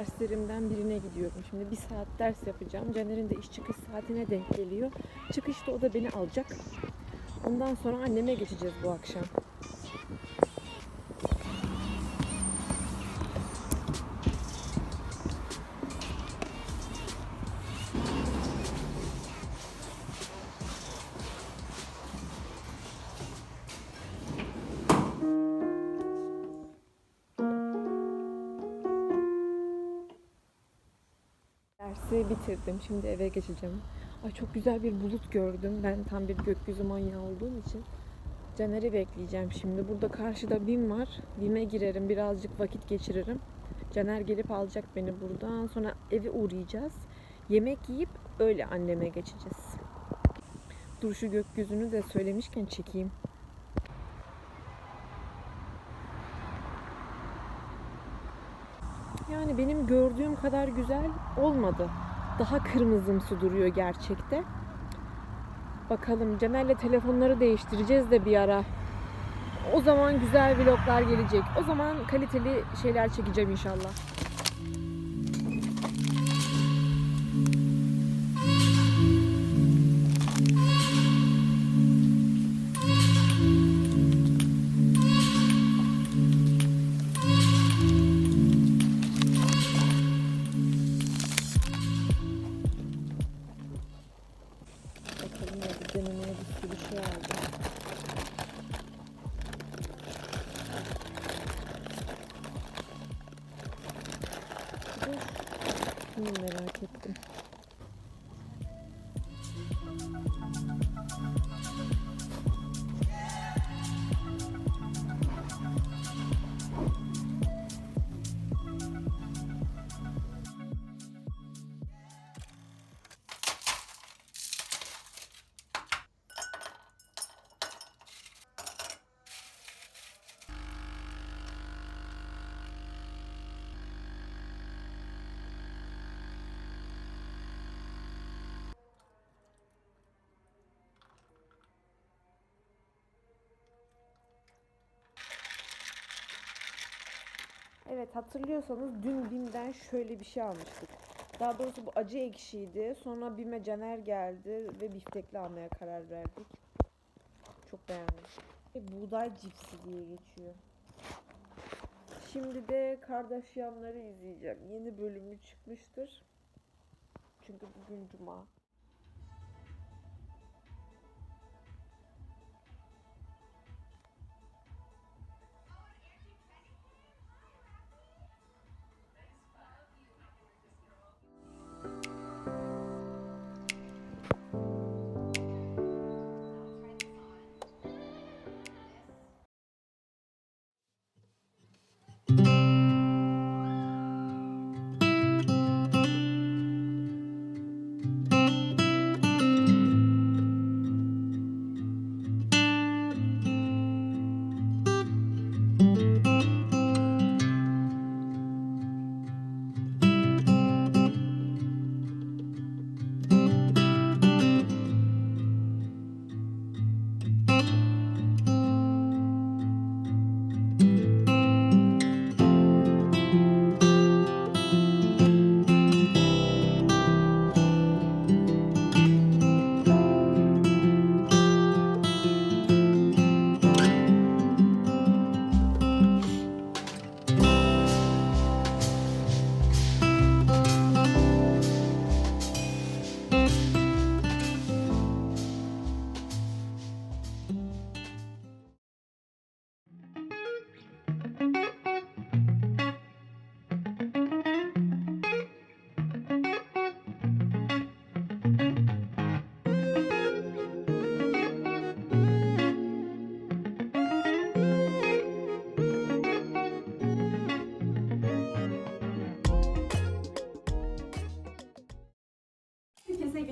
derslerimden birine gidiyorum. Şimdi bir saat ders yapacağım. Caner'in de iş çıkış saatine denk geliyor. Çıkışta o da beni alacak. Ondan sonra anneme geçeceğiz bu akşam. Dersi bitirdim. Şimdi eve geçeceğim. Ay çok güzel bir bulut gördüm. Ben tam bir gökyüzü manyağı olduğum için. Caner'i bekleyeceğim şimdi. Burada karşıda BİM var. BİM'e girerim. Birazcık vakit geçiririm. Caner gelip alacak beni buradan. Sonra eve uğrayacağız. Yemek yiyip öyle anneme geçeceğiz. Dur şu gökyüzünü de söylemişken çekeyim. Yani benim gördüğüm kadar güzel olmadı. Daha kırmızımsı duruyor gerçekte. Bakalım Caner'le telefonları değiştireceğiz de bir ara. O zaman güzel vloglar gelecek. O zaman kaliteli şeyler çekeceğim inşallah. Bir sürü şey aldım. Bir de Şunu merak ettim. Evet hatırlıyorsanız dün BİM'den şöyle bir şey almıştık. Daha doğrusu bu acı ekşiydi. Sonra BİM'e Caner geldi ve biftekli almaya karar verdik. Çok beğendim. E, Buğday cipsi diye geçiyor. Şimdi de Kardashianları izleyeceğim. Yeni bölümü çıkmıştır. Çünkü bugün cuma.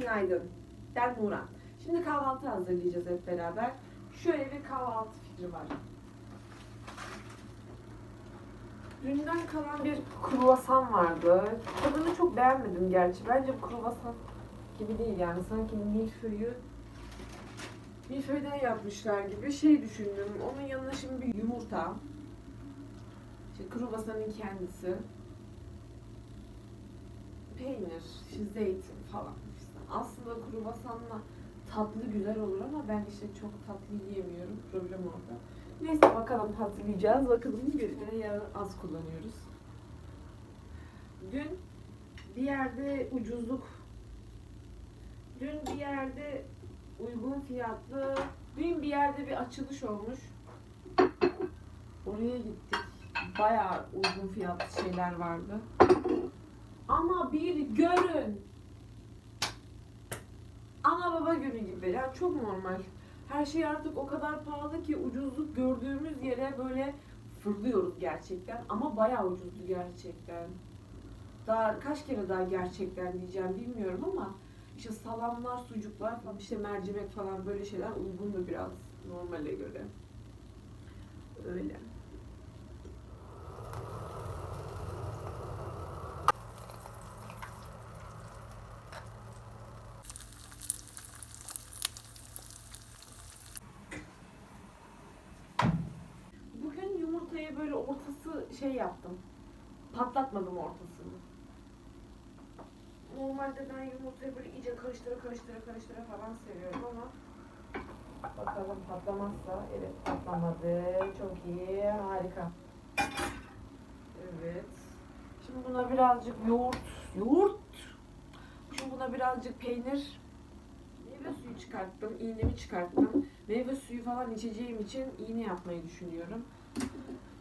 Günaydın. Ben Nuran. Şimdi kahvaltı hazırlayacağız hep beraber. Şöyle bir kahvaltı fikri var. Dünden kalan bir kruvasan vardı. Tadını çok beğenmedim gerçi. Bence kruvasan gibi değil yani. Sanki milföyü milföyden yapmışlar gibi şey düşündüm. Onun yanına şimdi bir yumurta. İşte kruvasanın kendisi. peynir, işte zeytin falan. Aslında kruvasanla tatlı güzel olur ama ben işte çok tatlı yiyemiyorum. Problem orada. Neyse bakalım hatırlayacağız. Bakalım de yarın az kullanıyoruz. Dün bir yerde ucuzluk Dün bir yerde uygun fiyatlı, dün bir yerde bir açılış olmuş. Oraya gittik. Bayağı uygun fiyatlı şeyler vardı. Ama bir görün. Ana baba günü gibi. Yani çok normal. Her şey artık o kadar pahalı ki ucuzluk gördüğümüz yere böyle fırlıyoruz gerçekten. Ama bayağı ucuzdu gerçekten. Daha kaç kere daha gerçekten diyeceğim bilmiyorum ama işte salamlar, sucuklar falan, işte mercimek falan böyle şeyler uygundu biraz normale göre. Öyle. Bugün yumurtayı böyle ortası şey yaptım. Patlatmadım ortasını. Normalde ben yumurtayı böyle iyice karıştıra karıştıra karıştıra falan seviyorum ama bakalım patlamazsa. Evet patlamadı. Çok iyi. Harika. Evet. Şimdi buna birazcık yoğurt yoğurt. Şimdi buna birazcık peynir. Meyve suyu çıkarttım iğnemi çıkarttım. Meyve suyu falan içeceğim için iğne yapmayı düşünüyorum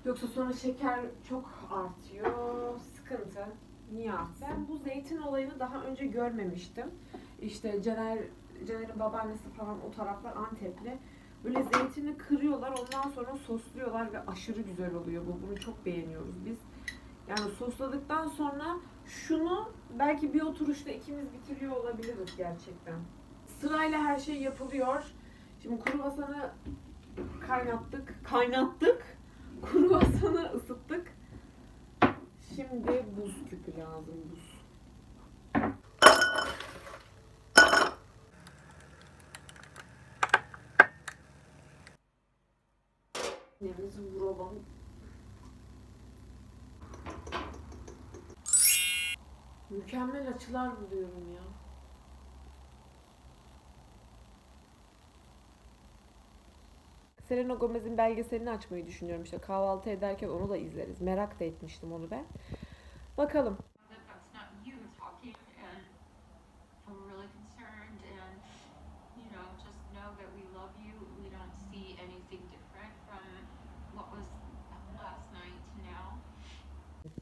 yoksa sonra şeker çok artıyor sıkıntı Niye artsın? Ben bu zeytin olayını daha önce görmemiştim. İşte Caner, Caner'in babaannesi falan o taraflar Antepli. Böyle zeytini kırıyorlar ondan sonra sosluyorlar ve aşırı güzel oluyor bu. Bunu çok beğeniyoruz biz. Yani sosladıktan sonra şunu belki bir oturuşta ikimiz bitiriyor olabiliriz gerçekten. Sırayla her şey yapılıyor. Şimdi kruvasanı kaynattık. Kaynattık. Kruvasanı ısıttık. Şimdi buz küpü lazım buz. Denizi vuralım. Mükemmel açılar buluyorum ya. Selena Gomez'in belgeselini açmayı düşünüyorum işte kahvaltı ederken onu da izleriz. Merak da etmiştim onu ben. Bakalım.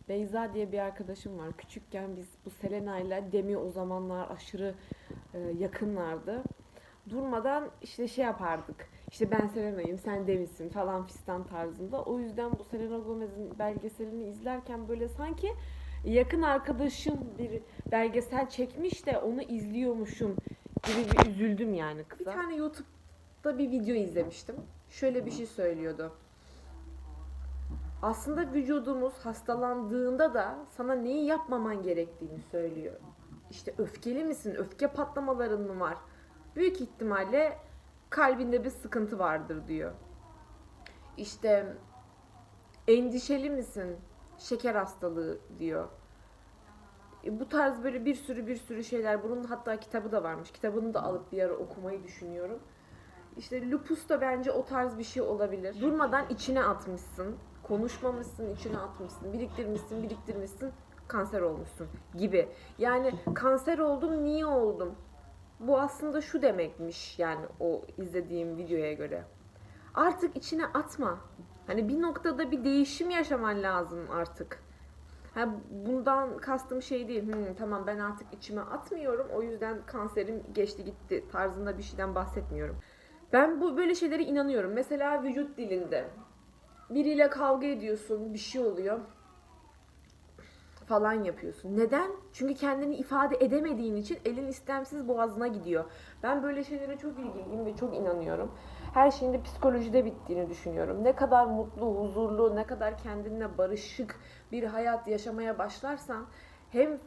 Beyza diye bir arkadaşım var. Küçükken biz bu Selena ile Demi o zamanlar aşırı e, yakınlardı. Durmadan işte şey yapardık. İşte ben Selena'yım, sen Demi'sin falan fistan tarzında. O yüzden bu Selena Gomez'in belgeselini izlerken böyle sanki yakın arkadaşım bir belgesel çekmiş de onu izliyormuşum gibi bir üzüldüm yani kıza. Bir tane YouTube'da bir video izlemiştim. Şöyle bir şey söylüyordu. Aslında vücudumuz hastalandığında da sana neyi yapmaman gerektiğini söylüyor. İşte öfkeli misin? Öfke patlamaların mı var? Büyük ihtimalle kalbinde bir sıkıntı vardır diyor. İşte endişeli misin? Şeker hastalığı diyor. E, Bu tarz böyle bir sürü bir sürü şeyler. Bunun hatta kitabı da varmış. Kitabını da alıp bir ara okumayı düşünüyorum. İşte lupus da bence o tarz bir şey olabilir. Durmadan içine atmışsın. Konuşmamışsın, içine atmışsın. Biriktirmişsin, biriktirmişsin. Kanser olmuşsun gibi. Yani kanser oldum, niye oldum? Bu aslında şu demekmiş yani o izlediğim videoya göre. Artık içine atma. Hani bir noktada bir değişim yaşaman lazım artık. Ha, bundan kastım şey değil. "Hmm, tamam ben artık içime atmıyorum. O yüzden kanserim geçti gitti tarzında bir şeyden bahsetmiyorum. Ben bu böyle şeylere inanıyorum. Mesela vücut dilinde. Biriyle kavga ediyorsun, bir şey oluyor falan yapıyorsun. Neden? Çünkü kendini ifade edemediğin için elin istemsiz boğazına gidiyor. Ben böyle şeylere çok ilgiliyim ve çok inanıyorum. Her şeyin de psikolojide bittiğini düşünüyorum. Ne kadar mutlu, huzurlu, ne kadar kendinle barışık bir hayat yaşamaya başlarsan hem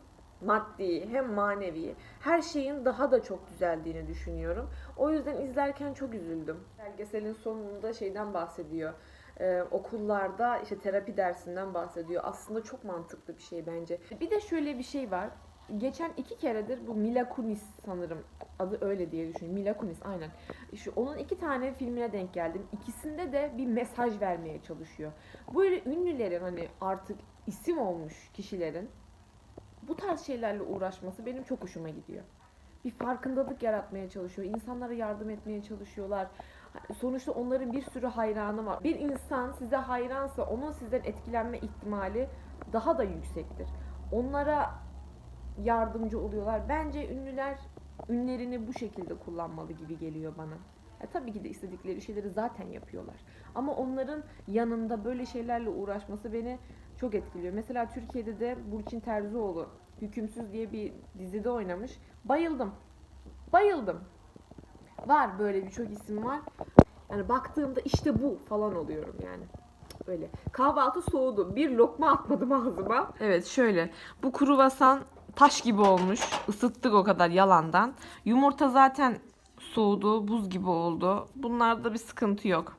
maddi hem manevi her şeyin daha da çok düzeldiğini düşünüyorum. O yüzden izlerken çok üzüldüm. Belgeselin sonunda şeyden bahsediyor. Ee, okullarda işte terapi dersinden bahsediyor. Aslında çok mantıklı bir şey bence. Bir de şöyle bir şey var. geçen iki keredir bu Mila Kunis sanırım adı öyle diye düşünüyorum. Mila Kunis aynen. Şu onun iki tane filmine denk geldim. İkisinde de bir mesaj vermeye çalışıyor. Böyle ünlülerin hani artık isim olmuş kişilerin bu tarz şeylerle uğraşması benim çok hoşuma gidiyor. Bir farkındalık yaratmaya çalışıyor. İnsanlara yardım etmeye çalışıyorlar. Sonuçta onların bir sürü hayranı var. Bir insan size hayransa onun sizden etkilenme ihtimali daha da yüksektir. Onlara yardımcı oluyorlar. Bence ünlüler ünlerini bu şekilde kullanmalı gibi geliyor bana. Ya tabii ki de istedikleri şeyleri zaten yapıyorlar. Ama onların yanında böyle şeylerle uğraşması beni çok etkiliyor. Mesela Türkiye'de de Burçin Terzioğlu Hükümsüz diye bir dizide oynamış. Bayıldım. Bayıldım. Var böyle birçok isim var. Yani baktığımda işte bu falan oluyorum yani. Öyle. Kahvaltı soğudu. Bir lokma atmadım ağzıma. Evet şöyle. Bu kruvasan taş gibi olmuş. Isıttık o kadar yalandan. Yumurta zaten soğudu. Buz gibi oldu. Bunlarda bir sıkıntı yok.